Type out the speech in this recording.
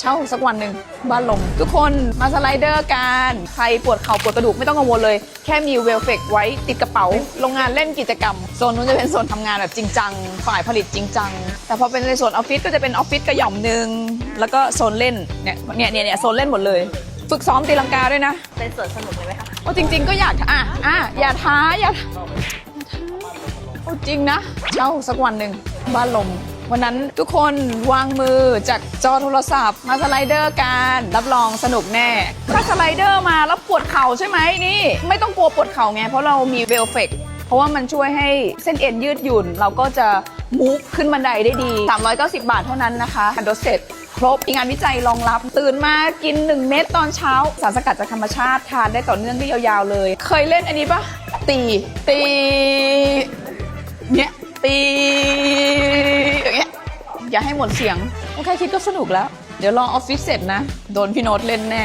เช่าสักวันหนึ่งบ้านลม ทุกคนมาสไลเดอร์กัน ใครปวดเข่าปวดกระดูกไม่ต้องกังวลเลย แค่มีเวลเฟกไว้ติดกระเป๋า โรงงานเล่นกิจกรรม โซนนู้นจะเป็นโซนทำงานแบบจริงจัง ฝ่ายผลิตจริงจัง แต่พอเป็นในโซนออฟฟิศก็จะเป็นออฟฟิศกระหย่อมหนึ่งแล้วก็โซนเล่นเนี่ยเนี่ยเนี่ยเนี่ยโซนเล่นหมดเลย ฝึกซ้อมตีลังกาด้วยนะ เป็นสวนสนุกเลยไหมคะโอ้จริง ๆ ก็อยากอะอะอย่าท้าอย่าโอ้จริงนะเช่าสักวันหนึ่งบ้านลม วันนั้นทุกคนวางมือจากจอโทรศัพท์ มาสไลเดอร์กันรับรองสนุกแน่ ถ้าสไลเดอร์มาแล้วปวดเข่าใช่ไหมนี่ ไม่ต้องกลัวปวดเข่าไง เพราะเรามีเวลเฟกเพราะว่ามันช่วยให้เส้นเอ็นยืดหยุ่น เราก็จะมูฟขึ้นบันไดได้ดี 390 บาทเท่านั้นนะคะโดสเซ็ตครบมีงานวิจัยรองรับ ตื่นมากิน 1 เม็ดตอนเช้า สารสกัดจากธรรมชาติทานได้ต่อเนื่องได้ยาวๆเลย เคยเล่นอันนี้ปะตีตี อย่าให้หมดเสียงแค่คิดก็สนุกแล้ว เดี๋ยวรอออฟฟิศเสร็จนะ โดนพี่โน้ตเล่นแน่